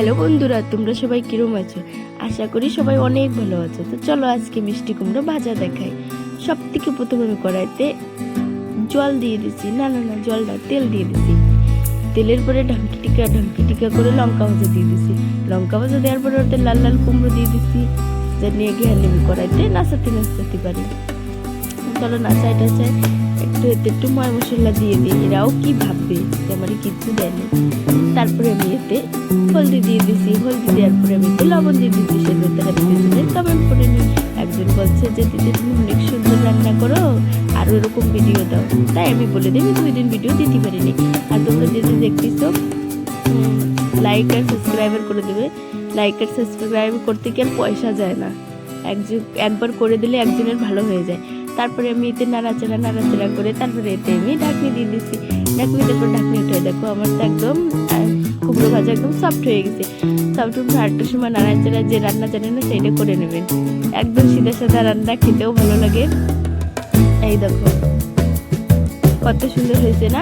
Hello বন্ধুরা, তোমরা সবাই কিরম আছো? আশা করি সবাই অনেক ভালো আছো। তো চলো আজকে মিষ্টি কুমড়ো ভাজা দেখাই। সব থেকে প্রথমে আমি কড়াইতে জল দিয়ে দিচ্ছি না না না, জল না, তেল দিয়ে দিচ্ছি তেলের পরে ঢাঙ্কি টিকা ঢাঙ্কি টিকা করে লঙ্কা ভাজা দিয়ে দিচ্ছি লঙ্কা ভাজা দেওয়ার পরে ওতে লাল লাল কুমড়ো দিয়ে দিচ্ছি যা নিয়ে গিয়ে আমি কড়াইতে, নাচাতে নাচাতে পারি। চলো নাচাই টাচাই একটু এতে একটু ময় মশলা দিয়ে দিই। এরাও কি ভাববে? যে আমার কিচ্ছু দেয়নি তারপরে আমি এতে হলদি দিয়ে দিছি, হলদি দেওয়ার পরে আমি এতে লবণ দিয়ে দিচ্ছি সে তারা পিছনে কমেন্ট করে নি একজন বলছে যে দিদি তুমি অনেক সুন্দর রান্না করো আর ওরকম ভিডিও দাও। তাই আমি বলে দিই দুই দিন ভিডিও দিতে পারিনি। আর তোমরা যে যে দেখতেছো লাইক আর সাবস্ক্রাইবার করে দেবে। লাইক আর সাবস্ক্রাইব করতে কি আর পয়সা যায় না। একজন একবার করে দিলে একজনের ভালো হয়ে যায়। তারপরে আমি এতে নাড়াচাড়া নাড়াচাড়া করে তারপরে এতে আমি ঢাকনি দিয়ে দিচ্ছি ঢাকনি তারপর ঢাকনি উঠে দেখো, আমার তো একদম ভাজা একদম সফট হয়ে গেছে। সফট উঠে আটটার সময় চারা যে রান্না জানে না সেইটা করে নেবেন। একদম সিধা সাদা রান্না, খেতেও ভালো লাগে। এই দেখো, কত সুন্দর হয়েছে না?